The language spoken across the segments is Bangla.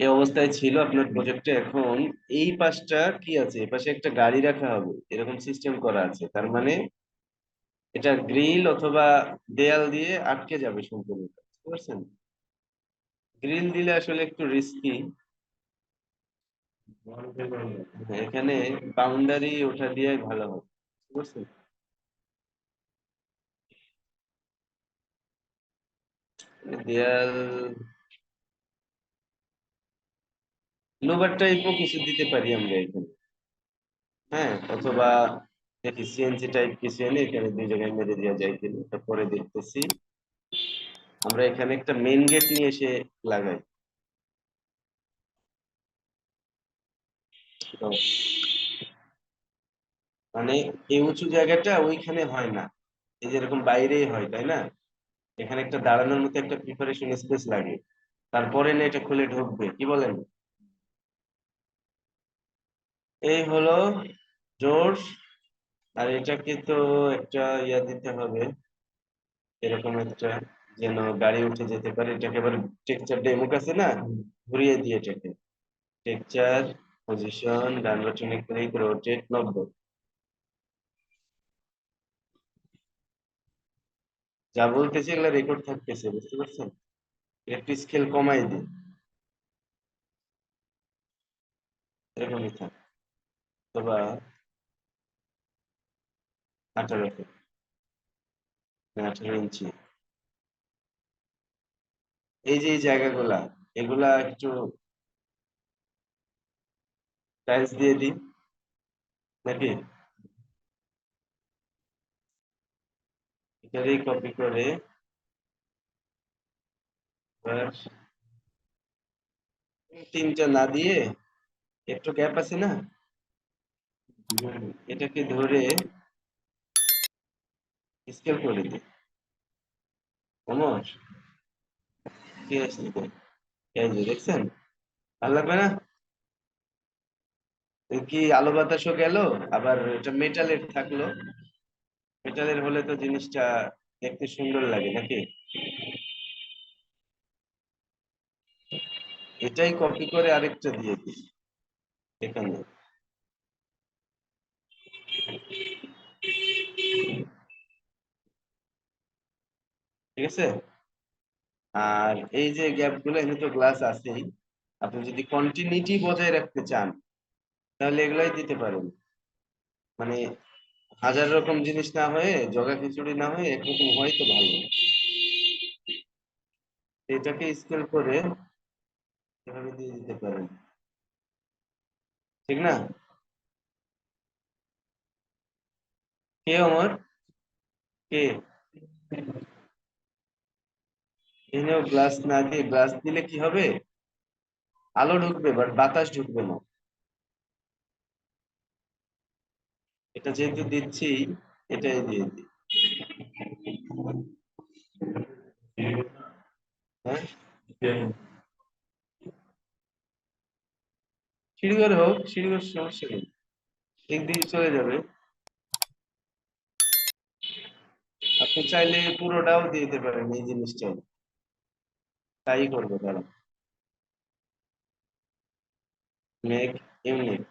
এই অবস্থায় ছিল আপনার প্রজেক্টে এখন এই পাশটা কি আছে? এই পাশে একটা গাড়ি রাখা হবে। এরকম সিস্টেম করা আছে। তার মানে এটা গ্রিল অথবা দেয়াল দিয়ে আটকে যাবে সম্পূর্ণ। গ্রিল দিলে আসলে একটু রিস্কি এখানে বাউন্ডারি ওঠা দিয়ে ভালো হবে। দেয়াল লোভার টাইপও কিছু দিতে পারি আমরা এখানে। হ্যাঁ অথবা দেখি সিএনসি টাইপ কিছু এনে এখানে দুই জায়গায় মেরে দেওয়া যায় কিনা পরে দেখতেছি। আমরা এখানে একটা মেইন গেট নিয়ে এসে লাগাই। মানে এই উঁচু জায়গাটা ওইখানে হয় না। এই যে এরকম বাইরেই হয়, তাই না? এখানে একটা দাঁড়ানোর মতো একটা প্রিপারেশন স্পেস লাগে। তারপরে না এটা খুলে ঢুকবে, কি বলেন? এই হলো জোর আর এটাকে তো একটা ইয়া দিতে হবে। এরকম একটা যেন গাড়ি উঠে যেতে পারে এটাকে এবার টেক্সচার ডেমুক আছে না ঘুরিয়ে দিয়ে এটাকে। টেক্সচার পজিশন ডান বাটনে ক্লিক রোটেট নব্বই যা বলতেছি এগুলো রেকর্ড থাকতেছে বুঝতে পারছেন? একটু স্কেল কমাই দিই। এরকমই থাক। অথবা আঠারো আঠারো ইঞ্চি এই যে এই জায়গাগুলা, এগুলা একটু টাইলস দিয়ে দিই, নাকি? এটারই কপি করে এবার তিনটা না দিয়ে, একটু গ্যাপ আছে না? এটাকে ধরে স্কেল করে দিই। অমর কি যে দেখছেন? ভালো লাগবে না? কি আলো বাতাসও গেল? আবার এটা মেটালের থাকল। মেটালের হলে তো জিনিসটা দেখতে সুন্দর লাগে, নাকি? এটাই কপি করে আরেকটা দিয়ে দিই। এখানে ঠিক আছে? আর এই যে গ্যাপগুলো, এখানে তো গ্লাস আছেই। আপনি যদি কন্টিনিউটি বজায় রাখতে চান, তাহলে এগুলাই দিতে পারেন। মানে হাজার রকম জিনিস না হয়ে, জগা খিচুড়ি না হয়ে একরকম হয় তো ভালো। এটাকে স্কেল করে এভাবে দিয়ে দিতে পারেন। ঠিক না? কে অমর? কে? এখানেও গ্লাস না দিয়ে গ্লাস দিলে কি হবে? আলো ঢুকবে বাট বাতাস ঢুকবে না। এটা যেহেতু দিচ্ছি, এটাই দিয়ে দিই। হ্যাঁ? সিঁড়িঘর হোক, সিঁড়িঘর সমস্যা নেই। একদিন চলে যাবে। আপনি চাইলে পুরোটাও দিয়ে দিতে পারেন এই জিনিসটা তাই করব তারা মেক ইউনিক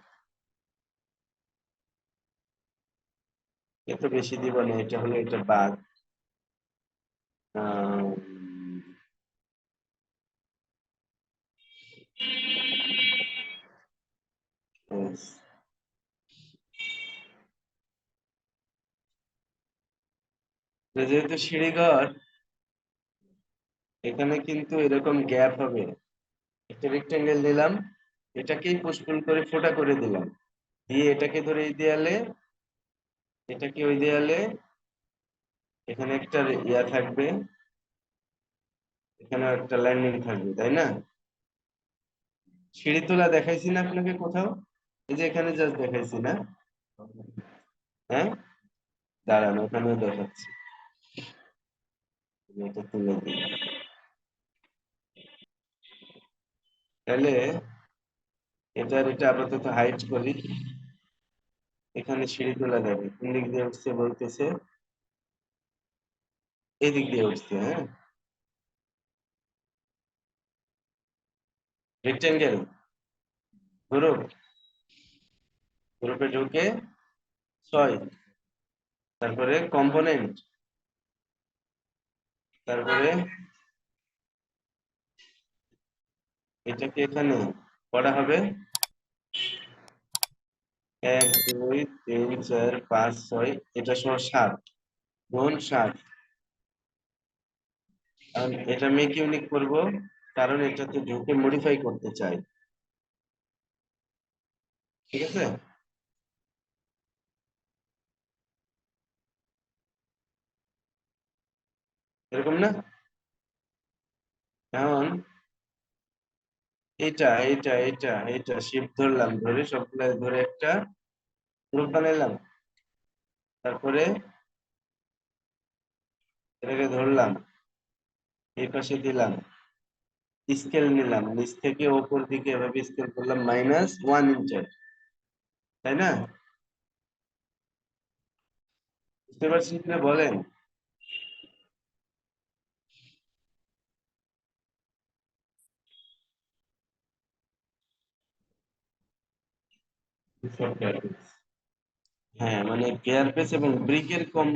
এত বেশি দিব না, এটা হলো এটা বাদ। যেহেতু সিঁড়িঘর এখানে কিন্তু এরকম গ্যাপ হবে। একটা রেক্টেঙ্গেল নিলাম এটাকেই পুষ্পুল করে ফোটা করে দিলাম। দিয়ে এটাকে ধরে এই দেয়ালে, এটাকে ওই দেয়ালে, এখানে একটা ইয়া থাকবে, এখানে একটা ল্যান্ডিং থাকবে, তাই না? সিঁড়ি তোলা দেখাইছি না আপনাকে কোথাও? এই যে এখানে জাস্ট দেখাইছি না? হ্যাঁ? দাঁড়ান, ওখানেও দেখাচ্ছি। এটা তুলে দিই। তাহলে এটার এটা আপাতত হাইট করি। এখানে সিঁড়ি তোলা যাবে। কোন দিক দিয়ে উঠছে বলতেছে? এদিক দিয়ে উঠছে হ্যাঁ? রেক্টেঙ্গেল গ্রুপ গ্রুপে ঢুকে ছয়। তারপরে কম্পোনেন্ট তারপরে এটাকে এখানে করা হবে এক, দুই, তিন, চার, পাঁচ, ছয়, এটা সময় সাত, গুণ সাত। কারণ এটা মেক ইউনিক করব, কারণ এটাতে ঢুকে মডিফাই করতে চাই। ঠিক আছে? এরকম না? এখন এটা এটা এটা এটা শিফট ধরলাম, ধরে সবগুলা ধরে একটা গ্রুপ বানাইলাম। তারপরে এটাকে ধরলাম, এই পাশে দিলাম স্কেল নিলাম, নিচ থেকে ওপর দিকে এভাবে স্কেল করলাম মাইনাস ওয়ান ইঞ্চার তাই না? বুঝতে পারছেন কিনা বলেন? হ্যাঁ মানে পেস এবং ব্রিকের কম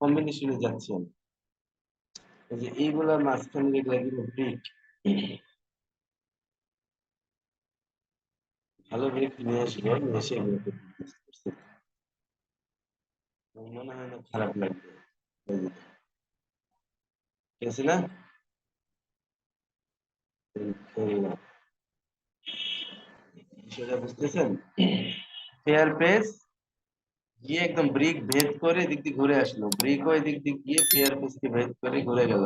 কম্বিনেশনে যাচ্ছেন এই যে এইগুলা মাঝখানে যেগুলা এগুলো ব্রিক ভালো ব্রিক নিয়ে আসব নিয়ে এসে। আমার মনে হয় না খারাপ লাগবে ঠিক আছে না। বিষয়টা বুঝতেছেন? পেয়ার পেস গিয়ে একদম ব্রিক ভেদ করে এদিক দিয়ে ঘুরে আসলো। ব্রিক ওই দিক দিয়ে গিয়ে পেয়ার পেসকে ভেদ করে ঘুরে গেল।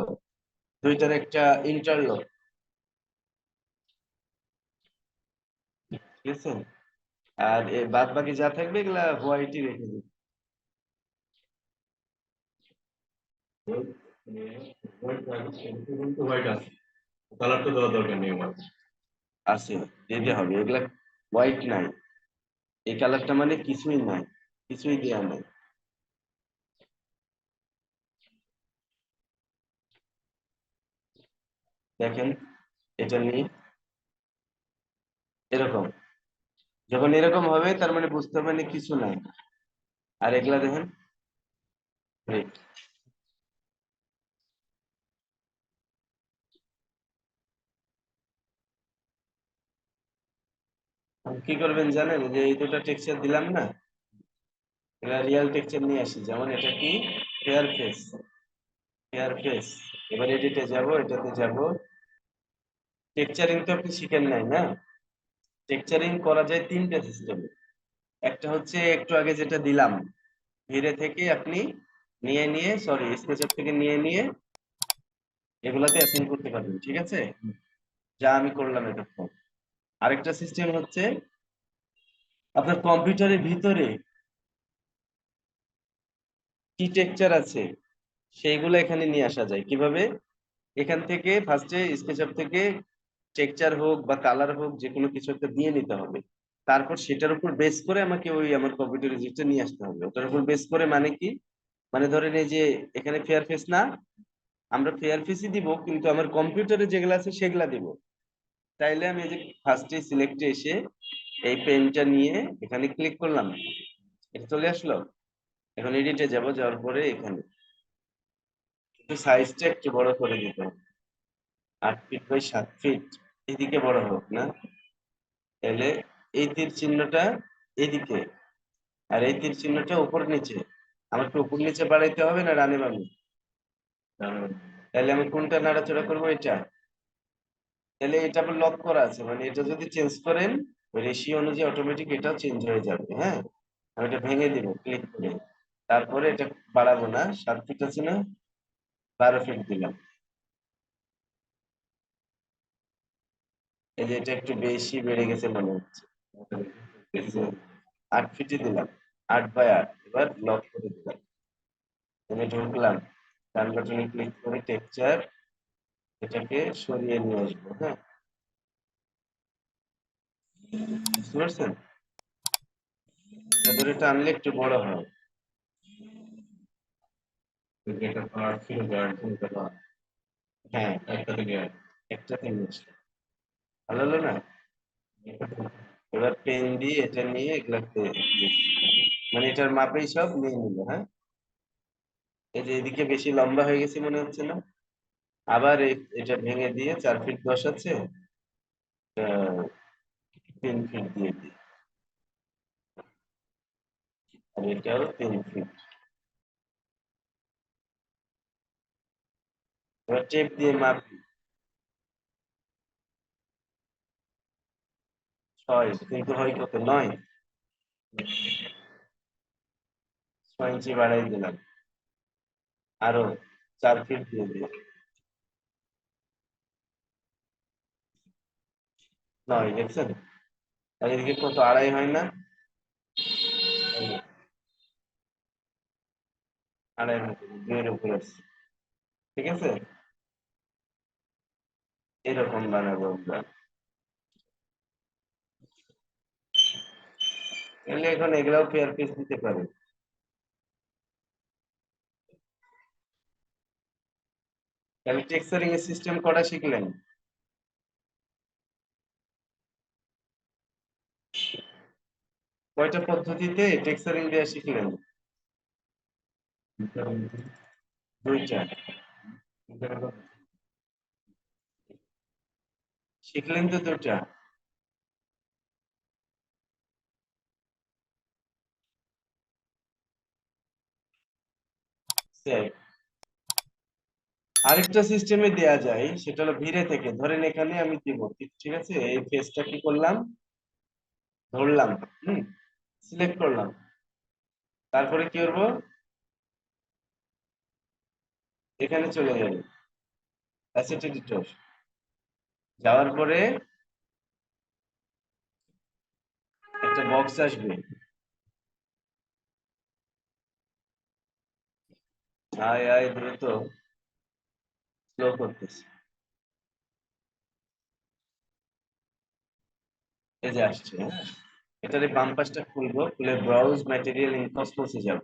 দুইটার একটা ইন্টারলক ঠিক আছে? আর বাদ বাকি যা থাকবে এগুলা হোয়াইটই রেখে দিই কালার তো দেওয়ার দরকার নেই আমার। আছে দিতে হবে। এগুলা হোয়াইট নাই। এই কালারটা মানে কিছুই নাই। কিছুই দেয়া নাই। দেখেন, এটা নিয়ে এরকম। যখন এরকম হবে, তার মানে বুঝতে হবে কিছু নাই। আর এগুলা দেখেন, red। কি করবেন জানেন? যে এই দুটো টেক্সচার দিলাম না এরা রিয়েল টেক্সচার নিয়ে আসি। যেমন এটা কি? ফেয়ার ফেস ফেয়ার ফেস এবার এডিটে যাব, এটাতে যাব। টেক্সচারিং তো আপনি শিখেন নাই না? টেক্সচারিং করা যায় তিনটা সিস্টেমে একটা হচ্ছে একটু আগে যেটা দিলাম ধীরে থেকে আপনি নিয়ে নিয়ে সরি স্কেচআপ থেকে নিয়ে নিয়ে এগুলাতে অ্যাসেন্ড করতে পারবেন, ঠিক আছে? যা আমি করলাম এতক্ষণ। আরেকটা সিস্টেম হচ্ছে আপনার কম্পিউটারের ভিতরে কি টেক্সচার আছে সেইগুলো এখানে নিয়ে আসা যায়। কীভাবে? এখান থেকে ফার্স্টে স্কেচআপ থেকে টেকচার হোক বা কালার হোক যে কোনো কিছু একটা দিয়ে নিতে হবে। তারপর সেটার উপর বেস করে আমাকে ওই আমার কম্পিউটার রেজিস্টার নিয়ে আসতে হবে। ওটার উপর বেস করে মানে কি? মানে ধরেন এই যে এখানে ফেয়ার ফেস না, আমরা ফেয়ার ফেসই দিব, কিন্তু আমার কম্পিউটারে যেগুলো আছে সেগুলা দিব। তাইলে আমি এই যে ফার্স্টে সিলেক্টে এসে এই পেনটা নিয়ে এখানে ক্লিক করলাম। এটা চলে আসলো? এখন এডিটে যাব, যাওয়ার পরে এখানে। কিন্তু সাইজটা একটু বড় করে দিতে আট ফিট বাই সাত ফিট এদিকে বড় হোক না। তাহলে এই তীর চিহ্নটা এদিকে। আর এই তীর চিহ্নটা উপর নিচে। আমাকে উপর নিচে বাড়াইতে হবে না রানে বামে? তাহলে আমি কোনটা নাড়াচড়া করব? এটা। তাহলে এটা আবার লক করা আছে। মানে এটা যদি চেঞ্জ করেন, ওই রেশিও অনুযায়ী অটোমেটিক এটাও চেঞ্জ হয়ে যাবে হ্যাঁ? আমি এটা ভেঙে দিব ক্লিক করে। তারপরে এটা বাড়াবো না, সাত ফিট আছে না, বারো ফিট দিলাম। এই যে এটা একটু বেশি বেড়ে গেছে মনে হচ্ছে। আট ফিটে দিলাম, আট বাই আট, এবার লক করে দিলাম। আমি ঢুকলাম, ডান বাটনে ক্লিক করে টেক্সচার এটাকে সরিয়ে নিয়ে আসব হ্যাঁ। বুঝতে পারছেন? ধরে টানলে একটু বড় হয়। হ্যাঁ একটা থেকে একটা নিয়ে ভালো হলো না? এবার পেন দিয়ে এটা নিয়ে এগুলাতে মানে এটার মাপেই সব নিয়ে নিল হ্যাঁ। এই যে এদিকে বেশি লম্বা হয়ে গেছে মনে হচ্ছে না? আবার এটা ভেঙে দিয়ে চার ফিট দশ আছে তিন ফিট দিয়ে দিই আর এটাও তিন ফিট এবার টেপ দিয়ে মাপি। ছয়, কিন্তু হয় কত? নয়। ছয় ইঞ্চি বাড়াই দিলাম। আরও চার ফিট দিয়ে দিই নয় দেখছেন এদিকে কত আড়াই হয় না? আড়াই উপরে ঠিক আছে? এরকম বানাবো তাহলে এখন এগুলাও পিস দিতে পারে। তাহলে সিস্টেম করা শিখলেন? কয়টা পদ্ধতিতে টেক্সচারিং দেওয়া শিখলেন? দুইটা। শিখলেন তো সেই। আরেকটা সিস্টেমে দেয়া যায়, সেটা হলো ভিড়ে থেকে। ধরেন এখানে আমি দিব, ঠিক আছে? এই ফেসটা কি করলাম? ধরলাম, হুম? সিলেক্ট করলাম। তারপরে কি করব? এখানে চলে যাবে অ্যাসেট এডিটর যাওয়ার পরে একটা বক্স আসবে। আয় আয়, দ্রুত। স্লো করতেছে। এই যে আসছে হ্যাঁ? এটার বাম পাশটা খুলবো খুলে ব্রাউজ ম্যাটেরিয়াল ইন কসমোসে যাব।